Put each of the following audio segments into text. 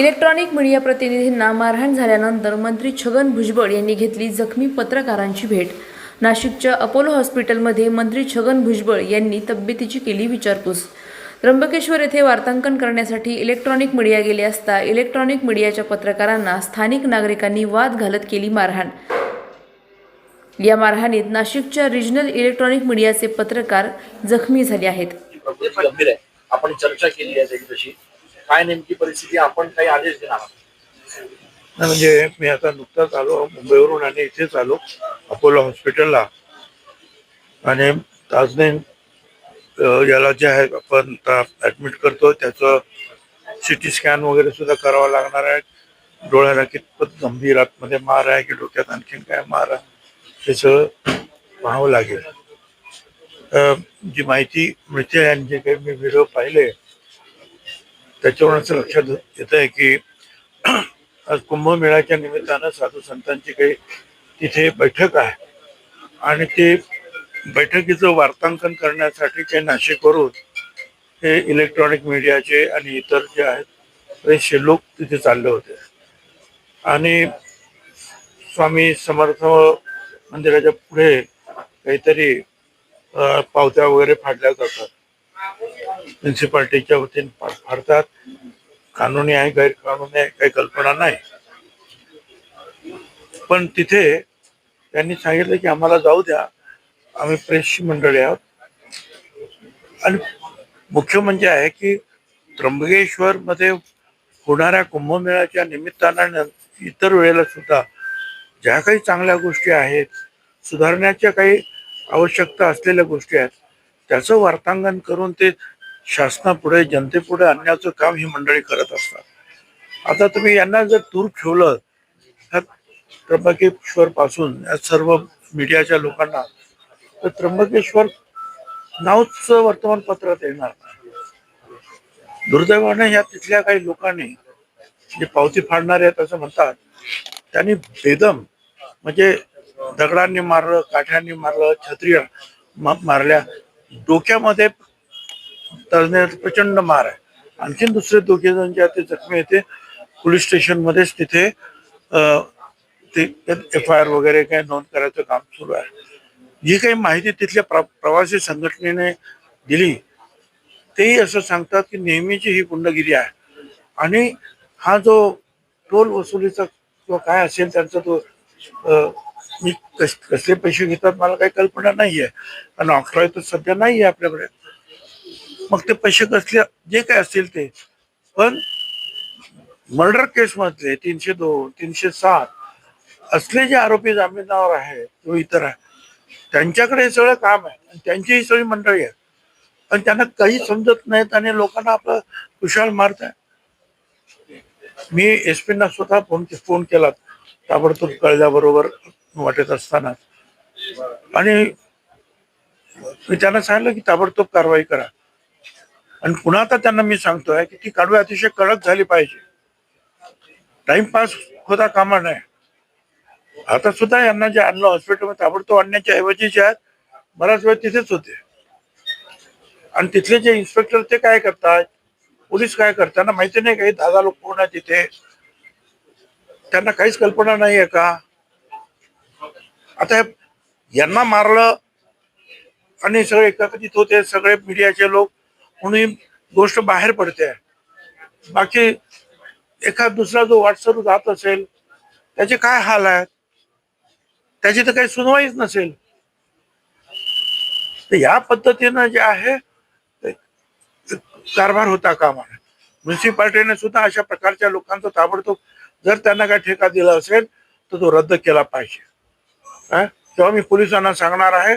Electronic media प्रतिनिधींना मारहाण झाल्यानंतर मंत्री छगन भुजबळ यांनी घेतली जखमी पत्रकारांची भेट. नाशिकच्या अपोलो हॉस्पिटलमध्ये मंत्री छगन भुजबळ यांनी तब्येतीची केली विचारपूस. त्र्यंबकेश्वर येथे वार्तांकन करण्यासाठी इलेक्ट्रॉनिक मीडिया गेले असता इलेक्ट्रॉनिक मीडियाच्या पत्रकारांना स्थानिक नागरिकांनी वाद घालत केली मारहाण. या मारहाणीत नाशिकच्या रिजनल इलेक्ट्रॉनिक मीडियाचे पत्रकार जखमी झाले आहेत. आपण चर्चा केली आहे काय नेमकी परिस्थिती आपण काही आदेश देणार म्हणजे मी आता नुकताच आलो मुंबईवरून आणि इथेच आलो अपोलो हॉस्पिटलला. आणि ताजने याला जे आहे आपण ऍडमिट करतो त्याचं सिटी स्कॅन वगैरे सुद्धा करावं लागणार आहे. डोळ्याला कितपत गंभीर आतमध्ये मार आहे की डोक्यात आणखीन काय मार आहे हे सगळं पाहावं लागेल. जी माहिती मिळते आणि जे काही मी व्हिडिओ पाहिले त्याच्यावरून असं लक्षात येत आहे की आज कुंभमेळ्याच्या निमित्तानं साधू संतांची काही तिथे बैठक आहे. आणि ते बैठकीचं वार्तांकन करण्यासाठी ते नाशिकवरून हे इलेक्ट्रॉनिक मीडियाचे आणि इतर जे आहेत बरेचसे लोक तिथे चालले होते. आणि स्वामी समर्थ मंदिराच्या पुढे काहीतरी पावत्या वगैरे फाडल्या जातात. म्युन्सिपाल्टीच्या वतीने फाडतात कानूनी आहे गैरकानूनी आहे काही कल्पना नाही. पण तिथे त्यांनी सांगितलं की आम्हाला जाऊ द्या. आम्ही प्रेसची मंडळी आहोत. आणि मुख्य म्हणजे आहे की त्र्यंबकेश्वर मध्ये होणाऱ्या कुंभमेळ्याच्या निमित्तानं इतर वेळेला सुद्धा ज्या काही चांगल्या गोष्टी आहेत सुधारण्याच्या काही आवश्यकता असलेल्या गोष्टी आहेत त्याचं वार्तांकन करून ते शासनापुढे जनतेपुढे आणण्याचं काम ही मंडळी करत असतात. आता तुम्ही यांना जर दूर ठेवलं ह्या त्र्यंबकेश्वर पासून या सर्व मीडियाच्या लोकांना तर त्र्यंबकेश्वर नावच वर्तमानपत्रात येणार. नाही दुर्दैवाने या तिथल्या काही लोकांनी जे पावती फाडणारे आहेत असं म्हणतात त्यांनी बेदम म्हणजे दगडांनी मारलं काठ्यांनी मारलं छत्री मारल्या डोक्यामध्ये तज्ञ प्रचंड मार आहे. आणखीन दुसरे दोघे जण जे आहेत ते जखमी येते पोलीस स्टेशनमध्येच तिथे ते एफ आय आर वगैरे काही नोंद करायचं काम सुरू आहे. जी काही माहिती तिथल्या प्र प्रवासी संघटनेने दिली तेही असं सांगतात की नेहमीची ही गुंडगिरी आहे. आणि हा जो टोल वसुलीचा किंवा काय असेल त्यांचा तो मी कस कसले पैसे घेतात मला काही कल्पना नाही आहे कारण ऑक्ट्रॉय तर सध्या नाही आहे आपल्याकडे. मग ते पैसे कसले जे काय असतील ते. पण मर्डर केस मधले तीनशे दोन तीनशे सात असले जे आरोपी जामिनावर आहेत किंवा इतर आहे त्यांच्याकडे हे सगळं काम आहे. आणि त्यांची ही सगळी मंडळी आहे. पण त्यांना काही समजत नाहीत आणि लोकांना आपलं कुशाल मारत आहे मी एस पीना स्वतः फोन फोन केला. ताबडतोब कळल्याबरोबर वाटत असताना. आणि मी त्यांना सांगितलं की ताबडतोब कारवाई करा. आणि पुन्हा आता त्यांना मी सांगतोय की ती कडवे अतिशय कडक झाली पाहिजे. टाइमपास होता कामा नाही आता सुद्धा यांना जे आणलं हॉस्पिटलमध्ये ताबडतोब आणण्याच्या ऐवजी जे आहेत बराच वेळ तिथेच होते. आणि तिथले जे इन्स्पेक्टर ते काय करतात? पोलीस काय करताना माहिती नाही काही दहा लोक पूर्ण तिथे त्यांना काहीच कल्पना नाही आहे का? आता यांना मारलं आणि सगळे एकत्रित होते सगळे मीडियाचे लोक म्हणून गोष्ट बाहेर पडते. बाकी एखाद दुसरा जो व्हॉट्सअप जात असेल त्याचे काय हाल आहेत? त्याची तर काही सुनवाईच नसेल. तर या पद्धतीनं जे आहे कारभार होता कामा म्युन्सिपाल्टीने सुद्धा अशा प्रकारच्या लोकांचा ताबडतोब जर त्यांना काय ठेका दिला असेल तर तो रद्द केला पाहिजे. तेव्हा मी पोलिसांना सांगणार आहे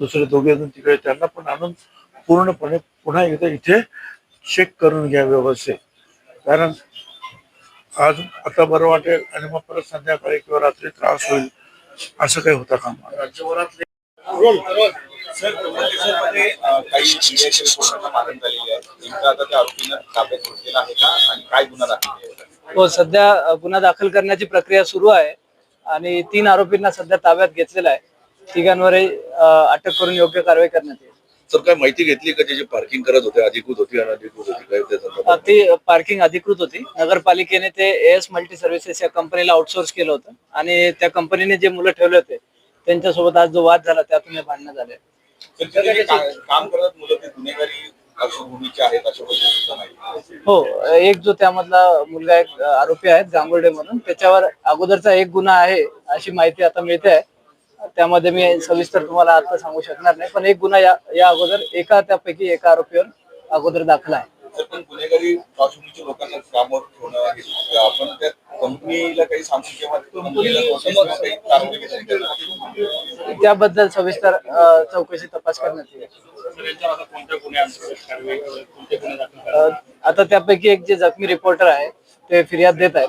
दुसरे दोघे जण तिकडे त्यांना पण आणून पूर्णपणे पुन्हा एकदा इथे चेक करून घ्या व्यवस्थित कारण आज आता बरं वाटेल आणि मग परत संध्याकाळी किंवा रात्री त्रास होईल असं काही होता. राज्यभरातले का? आणि काय गुन्हा दाखल केला आहे? हो सध्या गुन्हा दाखल करण्याची प्रक्रिया सुरू आहे आणि तीन आरोपींना सध्या ताब्यात घेतलेला आहे. तिघांवरही अटक करून योग्य कारवाई करण्यात येईल. सर काय माहिती घेतली का जे पार्किंग करत होते अधिकृत होती अनधिकृत होती काय त्या अ, संदर्भात? ती पार्किंग अधिकृत होती. नगरपालिकेने ते एस मल्टी सर्व्हिसेस या कंपनीला आउटसोर्स केलं होतं. आणि त्या कंपनीने जे मुलं ठेवले होते त्यांच्यासोबत आज जो वाद झाला त्यातून हे भांडणं झाले. तर तिथे जे का- काम करत मुलं ते गुन्हेगारी पार्श्वभूमीचे आहेत अशा पद्धतीचं नाही. हो एक जो त्यामधला मुलगा एक आरोपी आहे गांगुर्डे म्हणून त्याच्यावर अगोदरचा एक गुन्हा आहे अशी माहिती आता मिळते आहे. त्यामध्ये मी सविस्तर तुम्हाला आता सांगू शकणार नाही पण एक गुन्हा या या अगोदर एका त्यापैकी एका आरोपीवर अगोदर दाखला आहे. तर पण गुन्हेगारी पार्श्वभूमीच्या लोकांना कामावर ठेवणं तर आपण त्या कंपनीला काही सांगू किंवा कंपनीला notice किंवा काही कारवाई वगैरे करणार? त्याबद्दल सविस्तर चौकशी तपास करण्यात येईल. आता त्यापैकी एक जे जखमी रिपोर्टर आहे ते फिर्याद देत आहेत.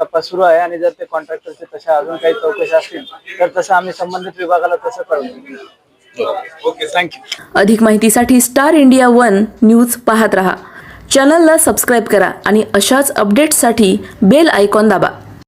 तपास सुरू आहे आणि जर ते कॉन्ट्रॅक्टरचे तशा अजून काही चौकशी असतील तर तसं आम्ही संबंधित विभागाला तसं कळवू. ओके थँक्यू अधिक माहितीसाठी स्टार इंडिया वन न्यूज पाहत रहा. चॅनलला सबस्क्राईब करा आणि अशाच अपडेट्ससाठी बेल आयकॉन दाबा.